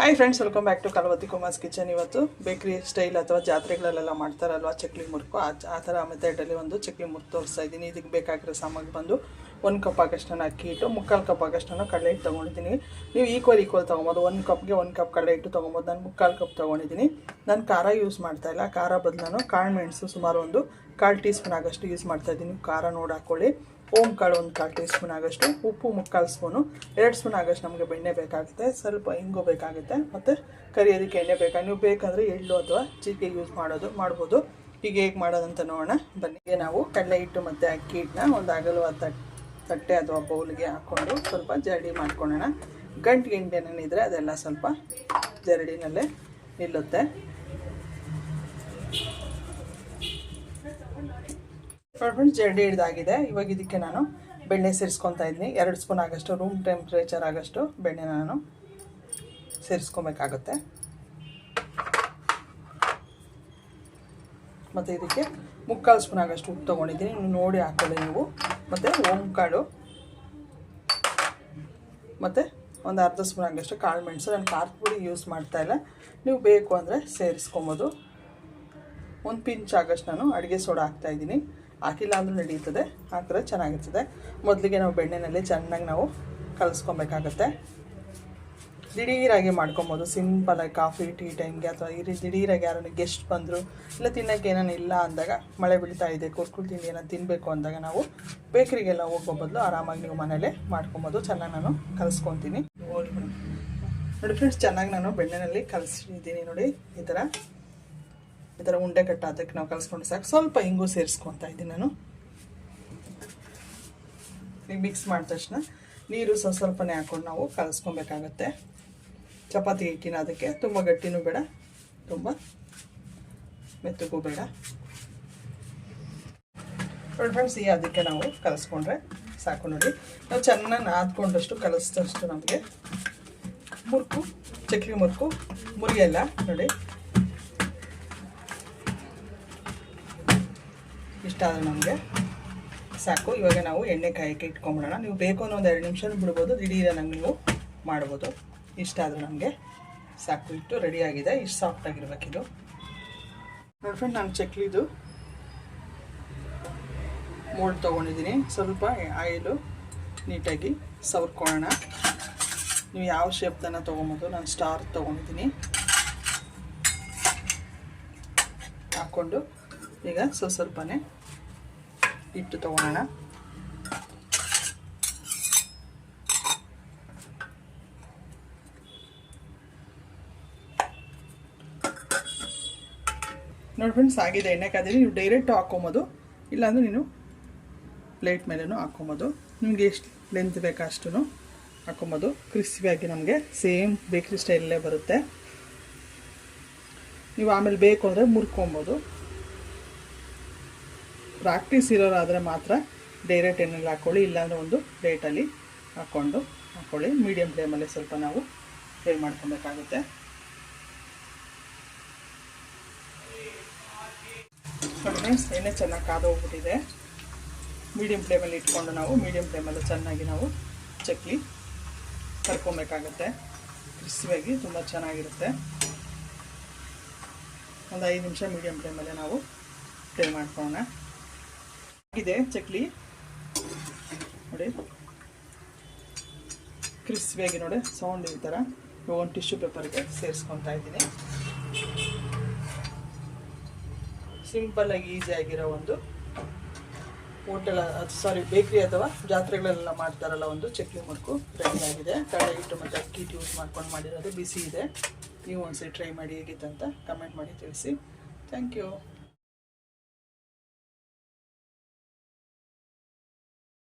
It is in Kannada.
Hi friends welcome back to Kalavathi Kumar's kitchen ಇವತ್ತು ಬೇಕ್ರಿ ಸ್ಟೈಲ್ ಅಥವಾ ಜಾತ್ರೆಗಳಲ್ಲೆಲ್ಲ ಮಾಡ್ತಾರಲ್ವ? ಚಕ್ಲಿ ಮುರ್ಕು. ಆ ಥರ ಮೆಥಡಲ್ಲಿ ಒಂದು ಚಕ್ಲಿ ಮುರ್ಕು ತೋರಿಸ್ತಾ ಇದ್ದೀನಿ. ಇದಕ್ಕೆ ಬೇಕಾಗಿರೋ ಸಾಮಗ್ರಿ ಬಂದು ಒಂದು ಕಪ್ ಆಗಷ್ಟನ್ನು ಅಕ್ಕಿ ಇಟ್ಟು ಮುಕ್ಕಾಲು ಕಪ್ ಆಗಷ್ಟನ್ನು ಕಡಲೆ ಹಿಟ್ಟು ತೊಗೊಂಡಿದ್ದೀನಿ. ನೀವು ಈಕ್ವಲ್ ಈಕ್ವಲ್ ತೊಗೊಬೋದು. ಒಂದು ಕಪ್ಗೆ ಒಂದು ಕಪ್ ಕಡಲೆ ಹಿಟ್ಟು ತೊಗೊಬೋದು. ನಾನು ಮುಕ್ಕಾಲು ಕಪ್ ತೊಗೊಂಡಿದ್ದೀನಿ. ನಾನು ಖಾರ ಯೂಸ್ ಮಾಡ್ತಾ ಇಲ್ಲ. ಖಾರ ಬದಲು ನಾನು ಕಾಳು ಮೆಣಸು ಸುಮಾರು ಒಂದು ಕಾಲು ಟೀ ಸ್ಪೂನ್ ಆಗಷ್ಟು ಯೂಸ್ ಮಾಡ್ತಾ ಇದ್ದೀನಿ. ಖಾರ ನೋಡಿ ಹಾಕ್ಕೊಳ್ಳಿ ಓಮ್ ಕಾಳು ಒಂದು ಕಾಲು ಟೀ ಸ್ಪೂನ್ ಆಗೋಷ್ಟು ಉಪ್ಪು ಮುಕ್ಕಾಲು ಸ್ಪೂನು, ಎರಡು ಸ್ಪೂನ್ ಆಗೋಷ್ಟು ನಮಗೆ ಬೆಣ್ಣೆ ಬೇಕಾಗುತ್ತೆ, ಸ್ವಲ್ಪ ಹಿಂಗು ಬೇಕಾಗುತ್ತೆ, ಮತ್ತು ಕರಿಯೋದಕ್ಕೆ ಎಣ್ಣೆ ಬೇಕಾ, ನೀವು ಬೇಕಂದರೆ ಎಳ್ಳು ಅಥವಾ ಜೀರಿಗೆ ಯೂಸ್ ಮಾಡೋದು, ಮಾಡ್ಬೋದು. ಈಗ ಹೇಗೆ ಮಾಡೋದಂತ ನೋಡೋಣ. ಬನ್ನಿ. ನಾವು ಕಡಲೆ ಹಿಟ್ಟು ಮತ್ತು ಅಕ್ಕಿ ಹಿಟ್ಟನ್ನ ಒಂದು ಅಗಲವಾದ ತಟ್, ತಟ್ಟೆ ಅಥವಾ ಬೌಲ್ಗೆ ಹಾಕ್ಕೊಂಡು ಸ್ವಲ್ಪ ಜರಡಿ ಮಾಡ್ಕೊಳ್ಳೋಣ. ಗಂಟು ಗಿಂಟೆನೇನಿದ್ರೆ ಅದೆಲ್ಲ ಸ್ವಲ್ಪ ಜರಡಿನಲ್ಲೇ ನಿಲ್ಲುತ್ತೆ. ಫ್ರೆಂಡ್ಸ್ ಜರಡಿ ಹಿಡ್ದಾಗಿದೆ. ಇವಾಗ ಇದಕ್ಕೆ ನಾನು ಬೆಣ್ಣೆ ಸೇರಿಸ್ಕೊತಾ ಇದ್ದೀನಿ ಎರಡು ಸ್ಪೂನ್ ಆಗೋಷ್ಟು ರೂಮ್ ಟೆಂಪ್ರೇಚರ್ ಆಗೋಷ್ಟು ಬೆಣ್ಣೆ ನಾನು ಸೇರಿಸ್ಕೊಬೇಕಾಗುತ್ತೆ. ಮತ್ತು ಇದಕ್ಕೆ ಮುಕ್ಕಾಲು ಸ್ಪೂನ್ ಆಗೋಷ್ಟು ಉಪ್ಪು ತೊಗೊಂಡಿದ್ದೀನಿ. ನೀವು ನೋಡಿ ಹಾಕೊಳ್ಳಿ ನೀವು. ಮತ್ತು ಓಂಕಾಳು ಮತ್ತು ಒಂದು ಅರ್ಧ ಸ್ಪೂನ್ ಆಗೋಷ್ಟು ಕಾಳು ಮೆಣಸು. ನಾನು ಖಾರದ ಪುಡಿ ಯೂಸ್ ಮಾಡ್ತಾ ಇಲ್ಲ. ನೀವು ಬೇಕು ಅಂದರೆ ಸೇರಿಸ್ಕೊಬೋದು. ಒಂದು ಪಿಂಚ್ ಆಗೋಷ್ಟು ನಾನು ಅಡುಗೆ ಸೋಡಾ ಹಾಕ್ತಾಯಿದ್ದೀನಿ ಹಾಕಿಲ್ಲ ಅಂದರೂ ನಡೀತದೆ. ಹಾಕಿದ್ರೆ ಚೆನ್ನಾಗಿರ್ತದೆ. ಮೊದಲಿಗೆ ನಾವು ಬೆಣ್ಣೆನಲ್ಲಿ ಚೆನ್ನಾಗಿ ನಾವು ಕಲಿಸ್ಕೊಬೇಕಾಗತ್ತೆ. ದಿಢೀರಾಗಿ ಮಾಡ್ಕೊಬೋದು. ಸಿಂಪಲಾಗಿ ಕಾಫಿ ಟೀ ಟೈಮ್ಗೆ ಅಥವಾ ಈ ರೀತಿ ದಿಢೀರಾಗಿ ಯಾರನ್ನು ಗೆಸ್ಟ್ ಬಂದರು ಇಲ್ಲ ತಿನ್ನೋಕ್ಕೆ ಏನೇನು ಇಲ್ಲ ಅಂದಾಗ ಮಳೆ ಬೀಳ್ತಾ ಇದೆ ಕುರ್ಕುಲ್ ತಿಂಡಿ ಏನೋ ತಿನ್ನಬೇಕು ಅಂದಾಗ ನಾವು ಬೇಕ್ರಿಗೆಲ್ಲ ಹೋಗೋ ಬದಲು ಆರಾಮಾಗಿ ನೀವು ಮನೇಲೇ ಮಾಡ್ಕೊಬೋದು. ಚೆನ್ನಾಗಿ ನಾನು ಕಲಿಸ್ಕೊತೀನಿ. ನೋಡಿ ಫ್ರೆಂಡ್ಸ್ ಚೆನ್ನಾಗಿ ನಾನು ಬೆಣ್ಣೆನಲ್ಲಿ ಕಲಿಸಿದ್ದೀನಿ ನೋಡಿ ಈ ಥರ. ಈ ಥರ ಉಂಡೆ ಕಟ್ಟ ಅದಕ್ಕೆ ನಾವು ಕಲಿಸ್ಕೊಂಡು ಸಾಕು. ಸ್ವಲ್ಪ ಹಿಂಗೂ ಸೇರಿಸ್ಕೊತಾ ಇದ್ದೀನಿ ನಾನು. ಈಗ ಮಿಕ್ಸ್ ಮಾಡಿದ ತಕ್ಷಣ ನೀರು ಸ್ವಲ್ಪ ಸ್ವಲ್ಪನೇ ಹಾಕ್ಕೊಂಡು ನಾವು ಕಲಿಸ್ಕೊಬೇಕಾಗತ್ತೆ. ಚಪಾತಿ ಹಿಟ್ಟಿನ ಅದಕ್ಕೆ. ತುಂಬ ಗಟ್ಟಿನೂ ಬೇಡ, ತುಂಬ ಮೆತ್ತಗೂ ಬೇಡ. ನೋಡಿ ಫ್ರೆಂಡ್ಸ್ ಈ ಅದಕ್ಕೆ ನಾವು ಕಲಿಸ್ಕೊಂಡ್ರೆ ಸಾಕು ನೋಡಿ. ನಾವು ಚೆನ್ನಾಗಿ ನಾದ್ಕೊಂಡಷ್ಟು ಕಲಸಿದಷ್ಟು ನಮಗೆ ಮುರುಕು ಚಕ್ಕಿ ಮುರುಕು ಮುರಿಯಲ್ಲ ನೋಡಿ. ಇಷ್ಟ ಆದರೆ ನಮಗೆ. ಸಾಕು, ಇವಾಗ ನಾವು ಎಣ್ಣೆ ಕಾಯಕ್ಕೆ ಇಟ್ಕೊಂಬಿಡೋಣ. ನೀವು ಬೇಕು ಅನ್ನೋ ಒಂದು ಎರಡು ನಿಮಿಷ ಬಿಡ್ಬೋದು ದಿಢೀರನಾಗಿ ನೀವು ಮಾಡ್ಬೋದು. ಇಷ್ಟ ಆದರೆ ನಮಗೆ. ಸಾಕು, ಇಟ್ಟು ರೆಡಿಯಾಗಿದೆ ಇಷ್ಟು ಸಾಫ್ಟಾಗಿರ್ಬೇಕಿದು ನೋಡಿ ಫ್ರೆಂಡ್ ನಾನು ಚಕ್ಲಿದು ಮೋಲ್ಡ್ ತೊಗೊಂಡಿದ್ದೀನಿ. ಸ್ವಲ್ಪ ಆಯಿಲು ನೀಟಾಗಿ ಸವರ್ಕೊಳ್ಳೋಣ. ನೀವು ಯಾವ ಶೇಪ್ದನ್ನು ತೊಗೊಬೋದು, ನಾನು ಸ್ಟಾರ್ ತೊಗೊಂಡಿದ್ದೀನಿ. ಹಾಕ್ಕೊಂಡು ಈಗ ಸ್ವಲ್ಪ ಸ್ವಲ್ಪನೇ ಹಿಟ್ಟು ತಗೊಳ್ಳೋಣ ನೋಡಿ ಫ್ರೆಂಡ್ಸ್ ಆಗಿದೆ. ಎಣ್ಣೆ ಕಾದಿರಿ ನೀವು ಡೈರೆಕ್ಟ್ ಹಾಕೊಂಬೋದು. ಇಲ್ಲಾಂದರೆ ನೀನು ಪ್ಲೇಟ್ ಮೇಲೂ ಹಾಕೊಂಬೋದು. ನಿಮಗೆ ಎಷ್ಟು ಲೆಂತ್ ಬೇಕಾ ಅಷ್ಟು ಹಾಕೊಂಬೋದು. ಕ್ರಿಸ್ಪಿಯಾಗಿ ನಮಗೆ ಸೇಮ್ ಬೇಕ್ರಿ ಸ್ಟೈಲಲ್ಲೇ ಬರುತ್ತೆ. ನೀವು ಆಮೇಲೆ ಬೇಕು ಅಂದರೆ ಮುರ್ಕೊಬೋದು. ಪ್ರಾಕ್ಟೀಸ್ ಇರೋರಾದರೆ ಮಾತ್ರ ಡೈರೆಕ್ಟ್ ಎಣ್ಣೆಲಿ ಹಾಕ್ಕೊಳ್ಳಿ ಇಲ್ಲಾಂದರೆ ಒಂದು ಪ್ಲೇಟಲ್ಲಿ ಹಾಕ್ಕೊಂಡು ಹಾಕ್ಕೊಳ್ಳಿ ಮೀಡಿಯಮ್ ಫ್ಲೇಮಲ್ಲಿ ಸ್ವಲ್ಪ ನಾವು ಫ್ರೈ ಮಾಡ್ಕೊಬೇಕಾಗುತ್ತೆ. ಫ್ರೆಂಡ್ಸ್ ಎಣ್ಣೆ ಚೆನ್ನಾಗಿ ಕಾದೋಗ್ಬಿಟ್ಟಿದೆ. ಮೀಡಿಯಮ್ ಫ್ಲೇಮಲ್ಲಿ ಇಟ್ಕೊಂಡು ನಾವು ಮೀಡಿಯಮ್ ಫ್ಲೇಮಲ್ಲಿ ಚೆನ್ನಾಗಿ ನಾವು ಚಕ್ಲಿ ಕರ್ಕೊಬೇಕಾಗುತ್ತೆ. ಕ್ರಿಸ್ಪಿಯಾಗಿ ತುಂಬ ಚೆನ್ನಾಗಿರುತ್ತೆ. ಒಂದು ಐದು ನಿಮಿಷ ಮೀಡಿಯಮ್ ಫ್ಲೇಮಲ್ಲೇ ನಾವು ಫ್ರೈ ಮಾಡ್ಕೊಳ್ಳೋಣ. ಇದೆ ಚಕ್ಲಿ. ನೋಡಿ. ಕ್ರಿಸ್ಪಿಯಾಗಿ ನೋಡಿ ಸೌಂಡ್ ಈ ಥರ ಒಂದು ಟಿಶ್ಯೂ ಪೇಪರ್ಗೆ ಸೇರಿಸ್ಕೊತಾ ಇದ್ದೀನಿ. ಸಿಂಪಲ್ಲಾಗಿ ಆಗಿರೋ ಒಂದು ಹೋಟೆಲ್ ಸಾರಿ ಬೇಕ್ರಿ ಅಥವಾ ಜಾತ್ರೆಗಳೆಲ್ಲ ಮಾಡ್ತಾರಲ್ಲ ಒಂದು ಚಕ್ಲಿ ಮುಡ್ಕು ರೆಡಿ ಆಗಿದೆ. ಕಡೆ ಹಿಟ್ಟು ಮತ್ತು ಅಕ್ಕಿ ಹಿಟ್ಟು ಯೂಸ್ ಮಾಡ್ಕೊಂಡು ಮಾಡಿರೋದು ಬಿಸಿ ಇದೆ. ನೀವು ಒಂದ್ಸರಿ ಟ್ರೈ ಮಾಡಿ ಹೇಗಿತ್ತು ಅಂತ ಕಮೆಂಟ್ ಮಾಡಿ ತಿಳಿಸಿ. Thank you